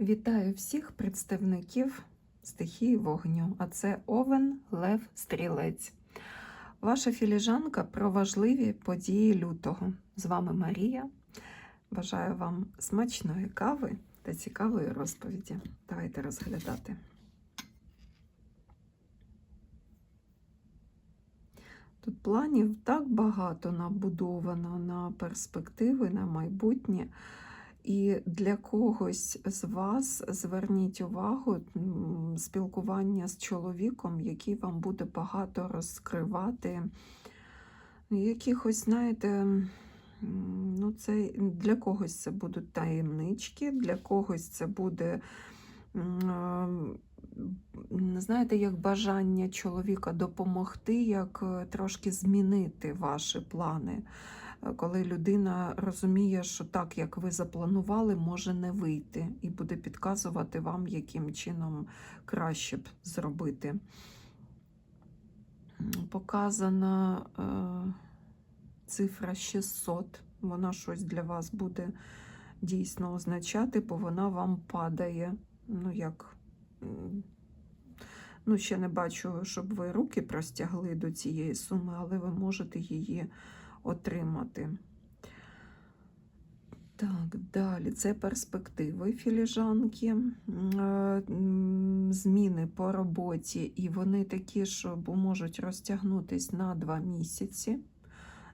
Вітаю всіх представників стихії вогню, а це Овен Лев Стрілець. Ваша філіжанка про важливі події лютого. З вами Марія. Бажаю вам смачної кави та цікавої розповіді. Давайте розглядати. Тут планів так багато набудовано на перспективи, на майбутнє. І для когось з вас зверніть увагу спілкування з чоловіком, який вам буде багато розкривати. Якихось, знаєте, ну це для когось це будуть таємнички, для когось це буде, знаєте, як бажання чоловіка допомогти, як е, трошки змінити ваші плани коли людина розуміє, що так, як ви запланували, може не вийти, і буде підказувати вам, яким чином краще б зробити. Показана е, цифра 600. Вона щось для вас буде дійсно означати, бо вона вам падає. Ну, як, ну, ще не бачу, щоб ви руки простягли до цієї суми, але ви можете її отримати. Так, далі. Це перспективи філіжанки, е, зміни по роботі, і вони такі, що можуть розтягнутися на два місяці,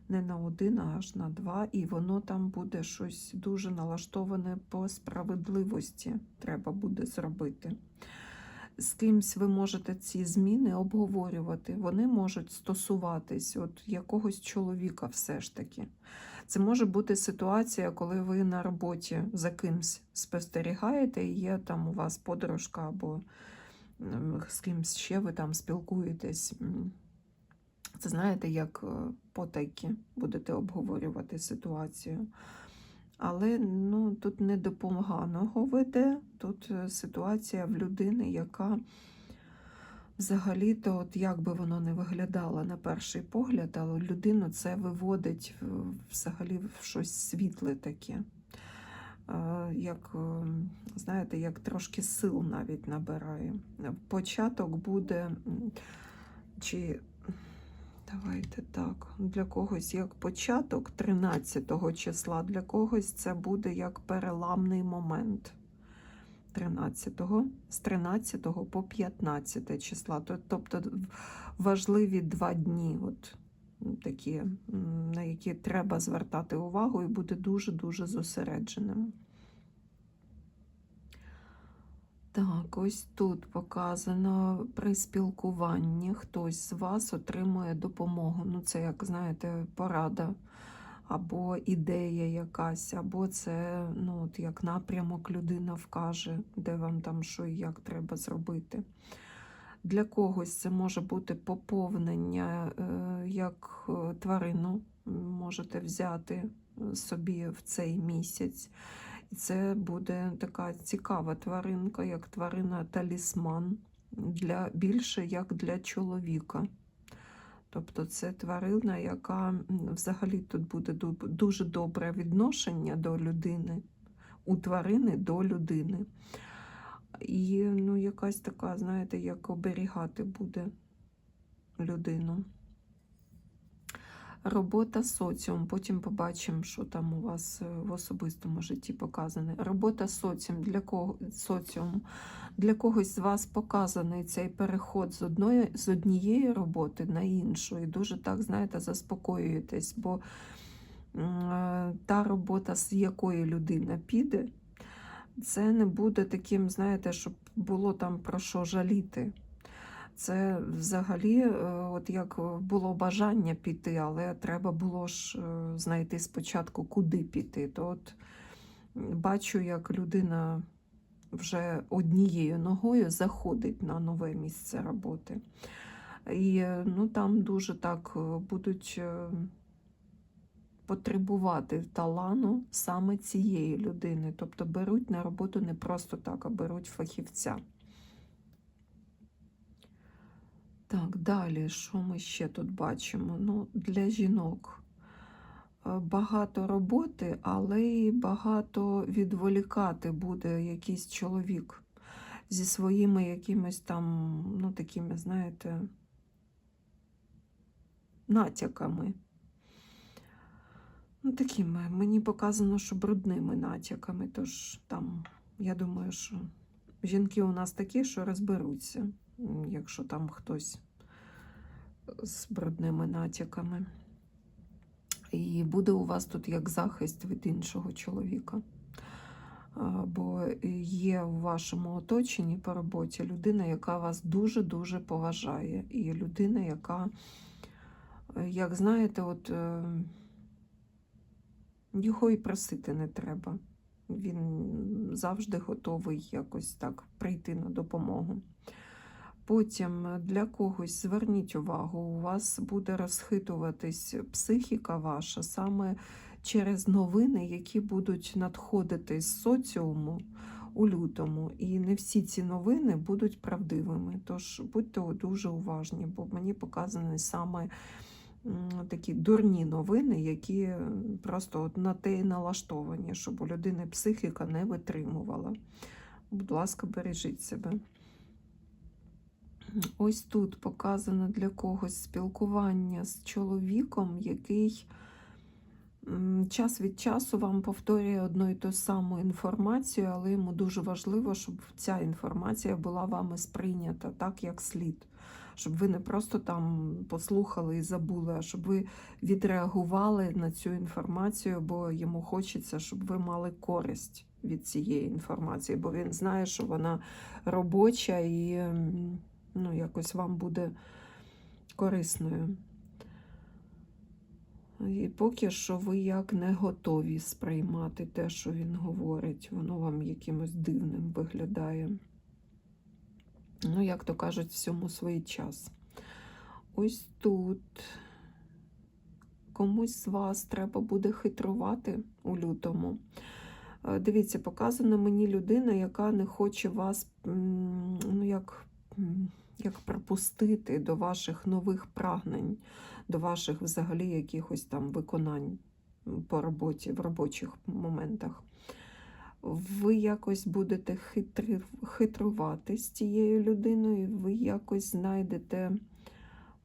не на один, а аж на два, і воно там буде щось дуже налаштоване по справедливості, треба буде зробити з кимсь ви можете ці зміни обговорювати. Вони можуть стосуватись от якогось чоловіка, все ж таки. Це може бути ситуація, коли ви на роботі за кимсь спостерігаєте, і є там у вас подружка або з кимсь ще ви там спілкуєтесь. Це знаєте, як е, потайки будете обговорювати ситуацію. Але ну, тут не до поганого веде. Тут е, ситуація в людини, яка взагалі-то, от як би воно не виглядало на перший погляд, але людину це виводить взагалі в щось світле таке. Як, е, знаєте, як трошки сил навіть набирає. Початок буде, чи Давайте так. Для когось як початок 13 числа, для когось це буде як переламний момент 13 з 13 по 15 числа. Тобто важливі два дні, от такі, на які треба звертати увагу, і буде дуже-дуже зосередженим. Так, ось тут показано при спілкуванні хтось з вас отримує допомогу. Ну, це, як знаєте, порада, або ідея якась, або це ну, от як напрямок людина вкаже, де вам там що і як треба зробити. Для когось це може бути поповнення, е, як е, тварину можете взяти собі в цей місяць. І це буде така цікава тваринка, як тварина талісман, для, більше як для чоловіка. Тобто це тварина, яка взагалі тут буде дуже добре відношення до людини, у тварини до людини. І ну, якась така, знаєте, як оберігати буде людину. Робота соціум. Потім побачимо, що там у вас е, в особистому житті показане. Робота соціум для кого соціум. Для когось з вас показаний цей переход з одної, з однієї роботи на іншу. І дуже так, знаєте, заспокоюєтесь, бо е, та робота, з якої людина піде, це не буде таким, знаєте, щоб було там про що жаліти. Це взагалі, е, от як було бажання піти, але треба було ж е, знайти спочатку, куди піти. То от бачу, як людина вже однією ногою заходить на нове місце роботи. І ну, там дуже так е, будуть потребувати талану саме цієї людини. Тобто беруть на роботу не просто так, а беруть фахівця. Так, далі, що ми ще тут бачимо? Ну, Для жінок багато роботи, але й багато відволікати буде якийсь чоловік зі своїми якимись там, ну, такими, знаєте, натяками. Ну, такими, мені показано, що брудними натяками. Тож там, я думаю, що жінки у нас такі, що розберуться, якщо там хтось з брудними натяками. І буде у вас тут як захист від іншого чоловіка. Бо є в вашому оточенні по роботі людина, яка вас дуже-дуже поважає. І людина, яка, е, як знаєте, от е, його і просити не треба. Він завжди готовий якось так прийти на допомогу. Потім е, для когось зверніть увагу, у вас буде розхитуватись психіка ваша саме через новини, які будуть надходити з соціуму у лютому. І не всі ці новини будуть правдивими. Тож будьте дуже уважні, бо мені показані саме такі дурні новини, які е, просто от на те і налаштовані, щоб у людини психіка не витримувала. Будь ласка, бережіть себе. Ось тут показано для когось спілкування з чоловіком, який час від часу вам повторює одну і ту саму інформацію, але йому дуже важливо, щоб ця інформація була вами сприйнята так, як слід. Щоб ви не просто там послухали і забули, а щоб ви відреагували на цю інформацію, бо йому хочеться, щоб ви мали користь від цієї інформації, бо він знає, що вона робоча і якось вам буде корисною. І поки що ви як не готові сприймати те, що він говорить, воно вам якимось дивним виглядає. Ну, як то кажуть, всьому свій час. Ось тут комусь з вас треба буде хитрувати у лютому. Е, Дивіться, показана мені людина, яка не хоче вас, ну, як, як пропустити до ваших нових прагнень, до ваших взагалі якихось там виконань по роботі, в робочих моментах. Ви якось будете хитри, хитрувати з цією людиною, ви якось знайдете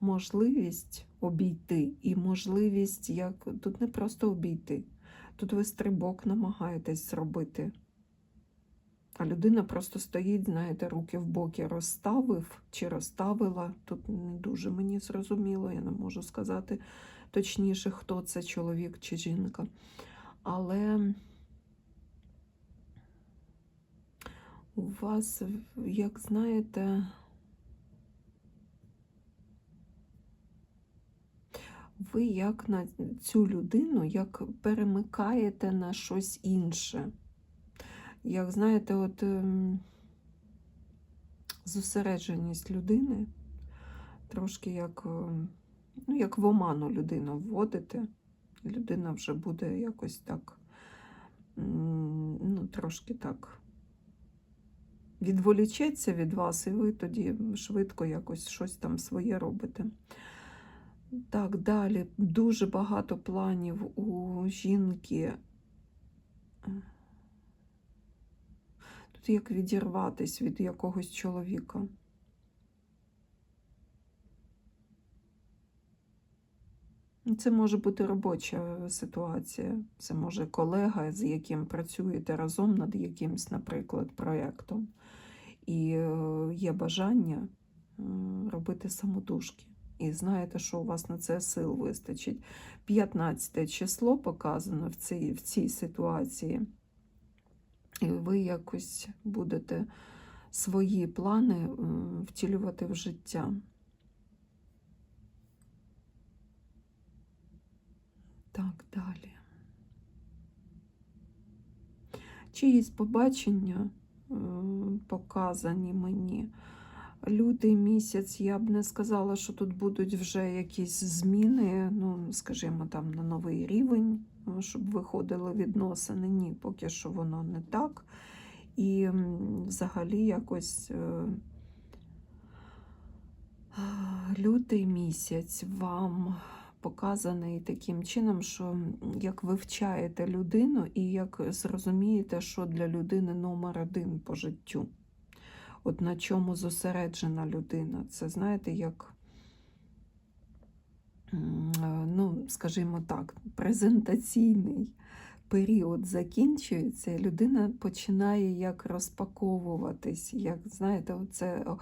можливість обійти, і можливість, як тут не просто обійти, тут ви стрибок намагаєтесь зробити. А людина просто стоїть, знаєте, руки в боки розставив чи розставила. Тут не дуже мені зрозуміло, я не можу сказати точніше, хто це чоловік чи жінка. Але у вас, як знаєте, ви як на цю людину, як перемикаєте на щось інше. Як знаєте, от ем, зосередженість людини, трошки як, ем, ну, як в оману людину вводите, людина вже буде якось так, ну, трошки так відволічеться від вас, і ви тоді швидко якось щось там своє робите. Так, далі дуже багато планів у жінки. Тут як відірватись від якогось чоловіка. Це може бути робоча ситуація. Це може колега, з яким працюєте разом над якимсь, наприклад, проєктом. І е, є бажання е, робити самотужки. І знаєте, що у вас на це сил вистачить. 15 число показано в цій, в цій ситуації. І ви якось будете свої плани е, втілювати в життя. Так, далі. Чиїсь побачення е, показані мені. Лютий місяць, я б не сказала, що тут будуть вже якісь зміни, ну, скажімо, там на новий рівень, щоб виходили відносини. Ні, поки що воно не так. І взагалі якось е, лютий місяць вам показаний таким чином, що як вивчаєте людину і як зрозумієте, що для людини номер один по життю. От на чому зосереджена людина. Це знаєте, як, ну, скажімо так, презентаційний період закінчується, людина починає як розпаковуватись, як, знаєте, оце о-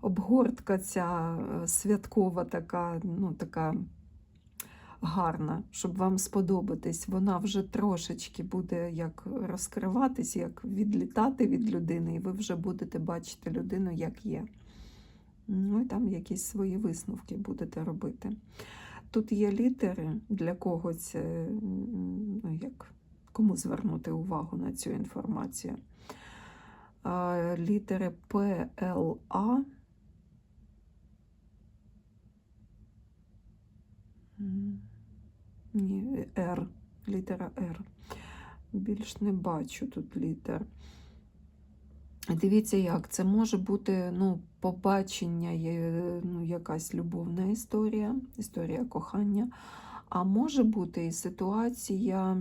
обгортка ця е, святкова така, ну, така гарна, щоб вам сподобатись. Вона вже трошечки буде як розкриватись, як відлітати від людини, і ви вже будете бачити людину, як є. Ну і там якісь свої висновки будете робити. Тут є літери для когось, е, м, ну, як, кому звернути увагу на цю інформацію. Літери П, Л, А. Ні, Р, літера Р. Більш не бачу тут літер. Дивіться, як це може бути ну, побачення, ну, якась любовна історія, історія кохання. А може бути і ситуація,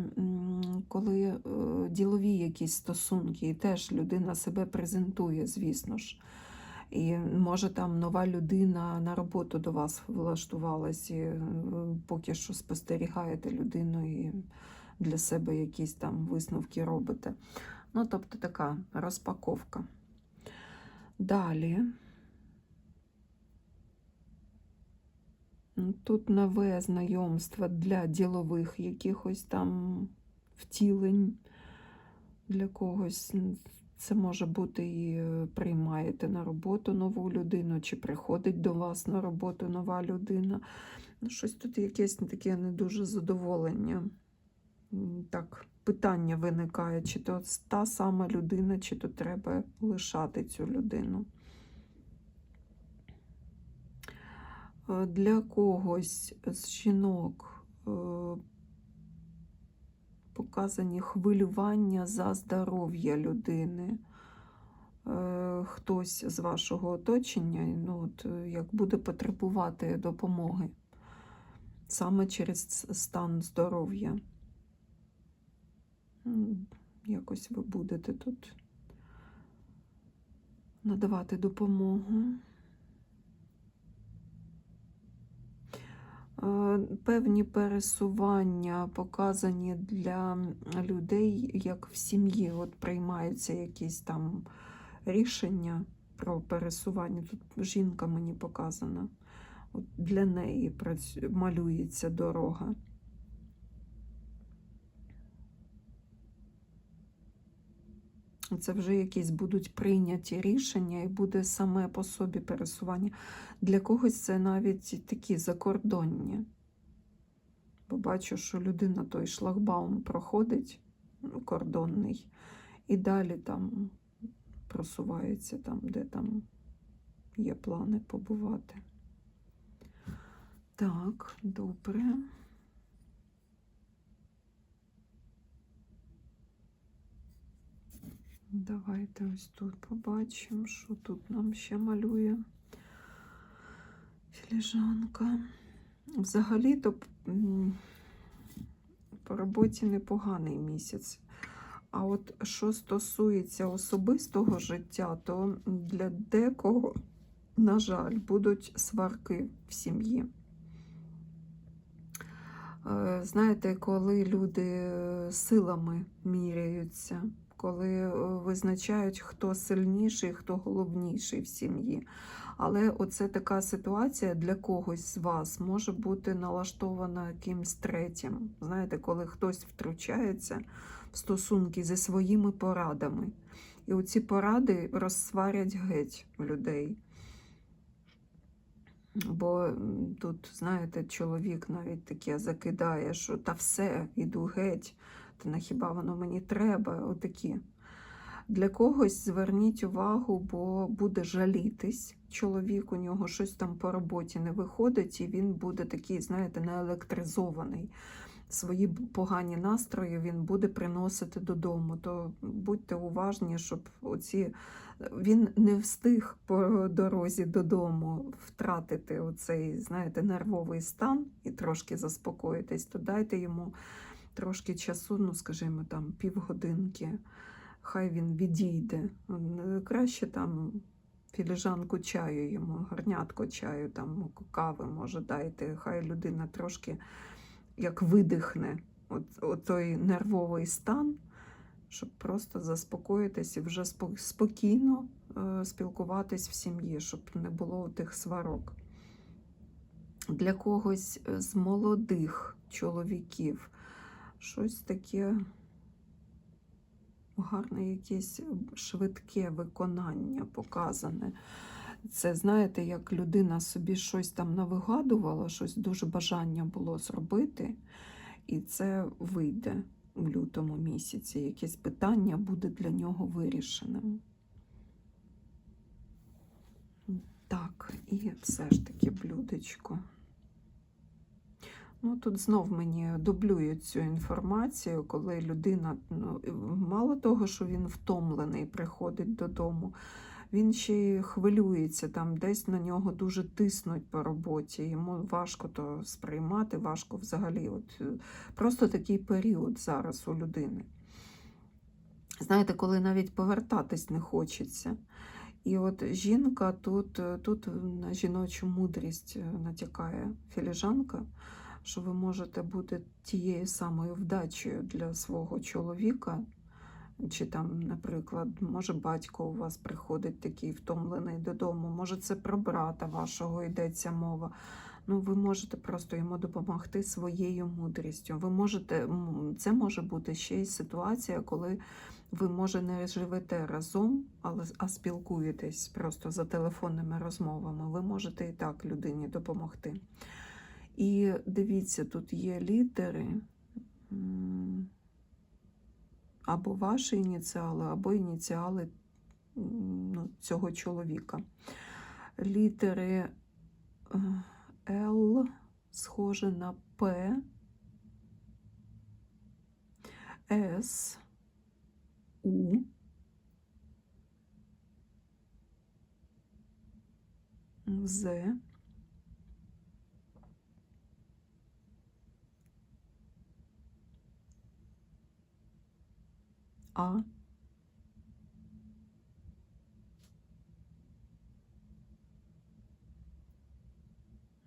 коли е, ділові якісь стосунки, і теж людина себе презентує, звісно ж. І може там нова людина на роботу до вас влаштувалась, і е, поки що спостерігаєте людину і для себе якісь там висновки робите. Ну, тобто така розпаковка. Далі. Тут нове знайомство для ділових якихось там втілень для когось. Це може бути і е, приймаєте на роботу нову людину, чи приходить до вас на роботу нова людина. Ну, щось тут якесь таке не дуже задоволення. Так, питання виникає, чи то та сама людина, чи то треба лишати цю людину. Е, Для когось з жінок е, показані хвилювання за здоров'я людини. Е, Хтось з вашого оточення ну, от, як буде потребувати допомоги саме через стан здоров'я. М, Якось ви будете тут надавати допомогу. Е, Певні пересування показані для людей, як в сім'ї от приймаються якісь там рішення про пересування. Тут жінка мені показана. От для неї малюється дорога. Це вже якісь будуть прийняті рішення і буде саме по собі пересування. Для когось це навіть такі закордонні. Бо бачу, що людина той шлагбаум проходить ну, кордонний, і далі там просувається там, де там є плани побувати. Так, добре. Давайте ось тут побачимо, що тут нам ще малює філіжанка. Взагалі-то по роботі непоганий місяць. А от що стосується особистого життя, то для декого, на жаль, будуть сварки в сім'ї. Е, Знаєте, коли люди силами міряються, коли е, визначають, хто сильніший, хто головніший в сім'ї. Але оце така ситуація для когось з вас може бути налаштована якимсь третім. Знаєте, коли хтось втручається в стосунки зі своїми порадами. І оці поради розсварять геть людей. Бо тут, знаєте, чоловік навіть таке закидає, що та все, іду геть, на хіба воно мені треба? Отакі. Для когось зверніть увагу, бо буде жалітись чоловік, у нього щось там по роботі не виходить, і він буде такий, знаєте, неелектризований. свої погані настрої він буде приносити додому. То будьте уважні, щоб оці він не встиг по дорозі додому втратити оцей, знаєте, нервовий стан і трошки заспокоїтись, то дайте йому трошки часу, ну, скажімо, там півгодинки, хай він відійде. Краще там філіжанку чаю йому, гарнятко чаю, там кави, може, дайте. Хай людина трошки як видихне той нервовий стан, щоб просто заспокоїтись і вже спокійно е, спілкуватись в сім'ї, щоб не було тих сварок. Для когось з молодих чоловіків щось таке гарне, якесь швидке виконання показане. Це, знаєте, як людина собі щось там навигадувала, щось дуже бажання було зробити, і це вийде у лютому місяці. Якесь питання буде для нього вирішеним. Так, і все ж таки блюдечко. Ну, тут знов мені дублюють цю інформацію, коли людина, ну, мало того, що він втомлений, приходить додому, він ще й хвилюється, там десь на нього дуже тиснуть по роботі, йому важко то сприймати, важко взагалі. От, е, просто такий період зараз у людини. Знаєте, коли навіть повертатись не хочеться. І от жінка тут, е, тут на жіночу мудрість е, натякає філіжанка, що ви можете бути тією самою вдачею для свого чоловіка. Чи там, наприклад, може батько у вас приходить такий втомлений додому, може це про брата вашого йдеться мова. Ну, ви можете просто йому допомогти своєю мудрістю. Ви можете, це може бути ще й ситуація, коли ви, може, не живете разом, але а спілкуєтесь просто за телефонними розмовами. Ви можете і так людині допомогти. І дивіться, тут є літери. або ваші ініціали, або ініціали ну, цього чоловіка. Літери е, Л схоже на П, С, У. З. А.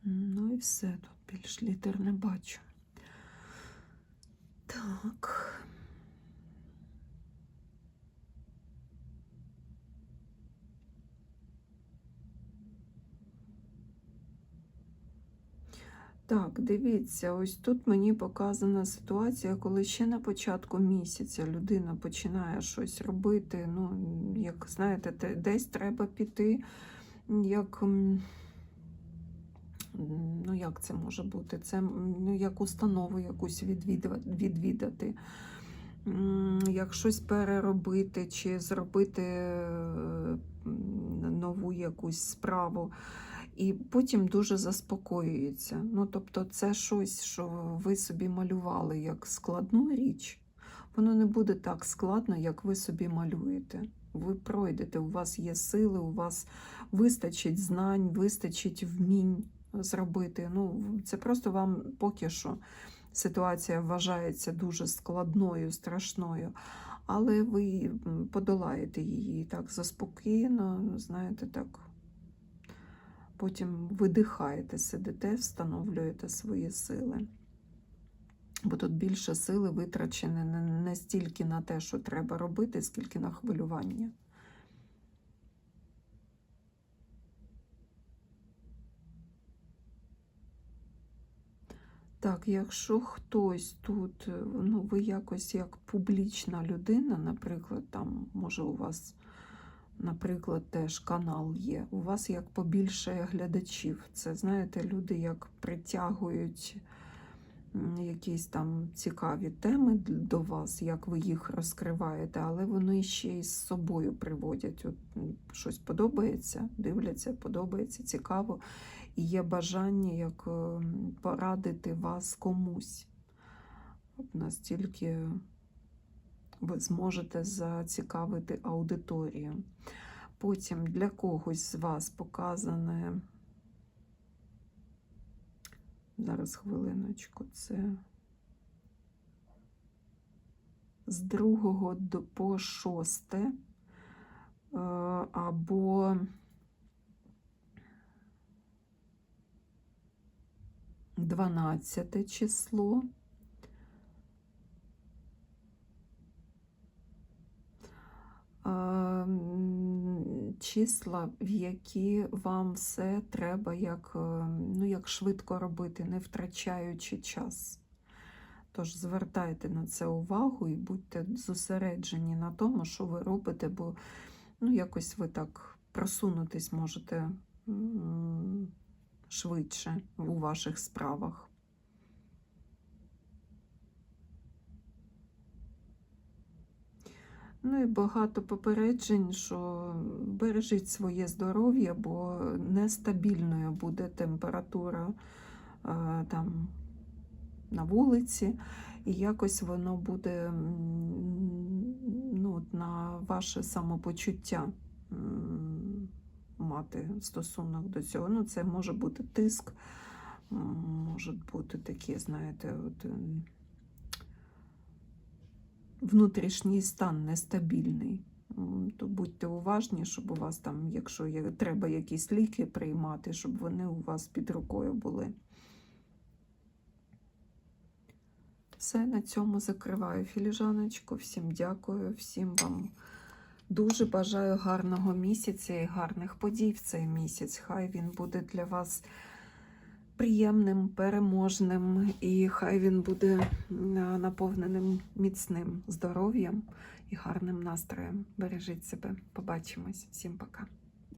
Ну і все, тут більш літер не бачу. Так. Так, дивіться, ось тут мені показана ситуація, коли ще на початку місяця людина починає щось робити. Ну, як знаєте, десь треба піти, як. Ну, як це може бути? Це ну, як установу якусь відвідати, як щось переробити чи зробити е, нову якусь справу. І потім дуже заспокоюється. Ну, тобто, це щось, що ви собі малювали як складну річ, воно не буде так складно, як ви собі малюєте. Ви пройдете, у вас є сили, у вас вистачить знань, вистачить вмінь зробити. Ну, це просто вам поки що ситуація вважається дуже складною, страшною, але ви подолаєте її так заспокійно, знаєте, так. Потім видихаєте, сидите, встановлюєте свої сили. Бо тут більше сили витрачені не, стільки на те, що треба робити, скільки на хвилювання. Так, якщо хтось тут, ну, ви якось як публічна людина, наприклад, там, може, у вас, наприклад, теж канал є, у вас як побільше глядачів. Це, знаєте, люди як притягують якісь там цікаві теми до вас, як ви їх розкриваєте, але вони ще й з собою приводять. От щось подобається, дивляться, подобається, цікаво. І є бажання як ем, порадити вас комусь. настільки ви зможете зацікавити аудиторію. Потім для когось з вас показане. Зараз хвилиночку, це з 2 до по 6 е, або дванадцяте число. Е, м, Числа, в які вам все треба як, е, ну, як швидко робити, не втрачаючи час. Тож звертайте на це увагу і будьте зосереджені на тому, що ви робите, бо ну, якось ви так просунутись можете швидше у ваших справах. Ну і багато попереджень, що бережіть своє здоров'я, бо нестабільною буде температура е, там на вулиці, і якось воно буде ну, на ваше самопочуття мати стосунок до цього. Ну, це може бути тиск, м, можуть бути такі, знаєте, от, внутрішній стан нестабільний. То будьте уважні, щоб у вас там, якщо є, треба якісь ліки приймати, щоб вони у вас під рукою були. Все, на цьому закриваю філіжаночку. Всім дякую, всім вам дуже бажаю гарного місяця і гарних подій в цей місяць. Хай він буде для вас приємним, переможним, і хай він буде наповненим міцним здоров'ям і гарним настроєм. Бережіть себе. Побачимось. Всім пока.